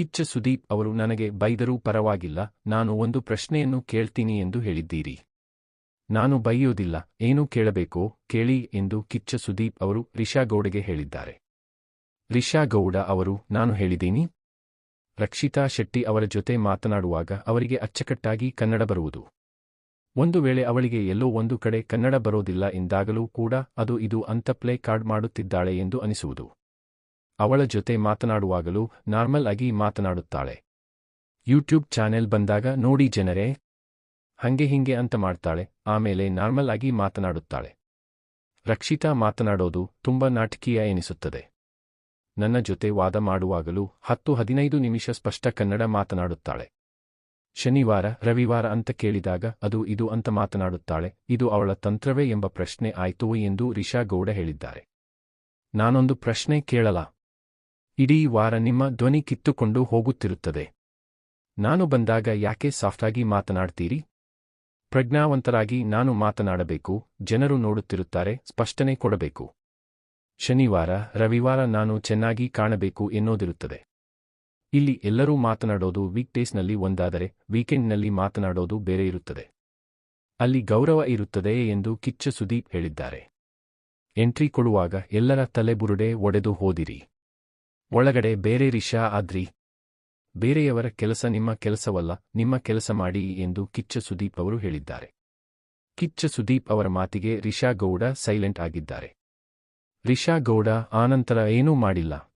ಕಿಚ್ಚ ಸುದೀಪ್ ಅವರು ನನಗೆ ಬೈದರೂ ಪರವಾಗಿಲ್ಲ, ನಾನು ಒಂದು ಪ್ರಶ್ನೆಯನ್ನು ಕೇಳ್ತೀನಿ ಎಂದು ಹೇಳಿದ್ದೀರಿ. ನಾನು ಬೈಯೋದಿಲ್ಲ, ಏನು ಕೇಳಬೇಕೋ ಕೇಳಿ ಎಂದು ಕಿಚ್ಚ ಸುದೀಪ್ ಅವರು ರಿಷಾ ಗೌಡಗೆ ಹೇಳಿದ್ದಾರೆ. ರಿಷಾ ಗೌಡ ಅವರು, ನಾನು ಹೇಳಿದ್ದೀನಿ. ರಕ್ಷಿತಾ ಶೆಟ್ಟಿ ಅವರ ಜೊತೆ ಮಾತನಾಡುವಾಗ ಅವರಿಗೆ ಅಚ್ಚಕಟ್ಟಾಗಿ ಕನ್ನಡ ಬರುವುದು. ಒಂದು ವೇಳೆ ಅವಳಿಗೆ ಎಲ್ಲೋ ಒಂದು ಕಡೆ ಕನ್ನಡ ಬರೋದಿಲ್ಲ ಎಂದಾಗಲೂ ಕೂಡ ಅದು ಇದು ಅಂತ ಪ್ಲೇ ಕಾರ್ಡ್ ಮಾಡುತ್ತಿದ್ದಾಳೆ ಎಂದು ಅನಿಸುವುದು. ಅವಳ ಜೊತೆ ಮಾತನಾಡುವಾಗಲೂ ನಾರ್ಮಲ್ ಆಗಿ ಮಾತನಾಡುತ್ತಾಳೆ. ಯೂಟ್ಯೂಬ್ ಚಾನೆಲ್ ಬಂದಾಗ ನೋಡಿ ಜನರೇ. ಹಂಗೆ ಹಿಂಗೆ ಅಂತ ಮಾಡ್ತಾಳೆ, ಆಮೇಲೆ ನಾರ್ಮಲ್ ಆಗಿ ಮಾತನಾಡುತ್ತಾಳೆ. ರಕ್ಷಿತಾ ಮಾತನಾಡೋದು ತುಂಬ ನಾಟಕೀಯ ಎನಿಸುತ್ತದೆ. ನನ್ನ ಜೊತೆ ವಾದ ಮಾಡುವಾಗಲೂ ಹತ್ತು ಹದಿನೈದು ನಿಮಿಷ ಸ್ಪಷ್ಟ ಕನ್ನಡ ಮಾತನಾಡುತ್ತಾಳೆ. ಶನಿವಾರ, ರವಿವಾರ ಅಂತ ಕೇಳಿದಾಗ ಅದು ಇದು ಅಂತ ಮಾತನಾಡುತ್ತಾಳೆ, ಇದು ಅವಳ ತಂತ್ರವೇ ಎಂಬ ಪ್ರಶ್ನೆ ಆಯಿತು ಎಂದು ರಿಷಾ ಗೌಡ ಹೇಳಿದ್ದಾರೆ. ನಾನೊಂದು ಪ್ರಶ್ನೆ ಕೇಳಲ? ಇಡೀ ವಾರ ನಿಮ್ಮ ಧ್ವನಿ ಕಿತ್ತುಕೊಂಡು ಹೋಗುತ್ತಿರುತ್ತದೆ. ನಾನು ಬಂದಾಗ ಯಾಕೆ ಸಾಫ್ಟಾಗಿ ಮಾತನಾಡ್ತೀರಿ? ಪ್ರಜ್ಞಾವಂತರಾಗಿ ನಾನು ಮಾತನಾಡಬೇಕು, ಜನರು ನೋಡುತ್ತಿರುತ್ತಾರೆ, ಸ್ಪಷ್ಟನೆ ಕೊಡಬೇಕು. ಶನಿವಾರ, ರವಿವಾರ ನಾನು ಚೆನ್ನಾಗಿ ಕಾಣಬೇಕು ಎನ್ನೋದಿರುತ್ತದೆ. ಇಲ್ಲಿ ಎಲ್ಲರೂ ಮಾತನಾಡೋದು ವೀಕ್ಡೇಸ್ನಲ್ಲಿ ಒಂದಾದರೆ, ವೀಕೆಂಡ್ನಲ್ಲಿ ಮಾತನಾಡೋದು ಬೇರೆ ಇರುತ್ತದೆ. ಅಲ್ಲಿ ಗೌರವ ಇರುತ್ತದೆ ಎಂದು ಕಿಚ್ಚ ಸುದೀಪ್ ಹೇಳಿದ್ದಾರೆ. ಎಂಟ್ರಿ ಕೊಡುವಾಗ ಎಲ್ಲರ ತಲೆಬುರುಡೆ ಒಡೆದು ಹೋದಿರಿ. ಒಳಗಡೆ ಬೇರೆ ರಿಷಾ ಆದ್ರಿ. ಬೇರೆಯವರ ಕೆಲಸ ನಿಮ್ಮ ಕೆಲಸವಲ್ಲ, ನಿಮ್ಮ ಕೆಲಸ ಮಾಡಿ ಎಂದು ಕಿಚ್ಚ ಸುದೀಪ್ ಅವರು ಹೇಳಿದ್ದಾರೆ. ಕಿಚ್ಚ ಸುದೀಪ್ ಅವರ ಮಾತಿಗೆ ರಿಷಾ ಗೌಡ ಸೈಲೆಂಟ್ ಆಗಿದ್ದಾರೆ. ರಿಷಾ ಗೌಡ ಆನಂತರ ಏನೂ ಮಾಡಿಲ್ಲ.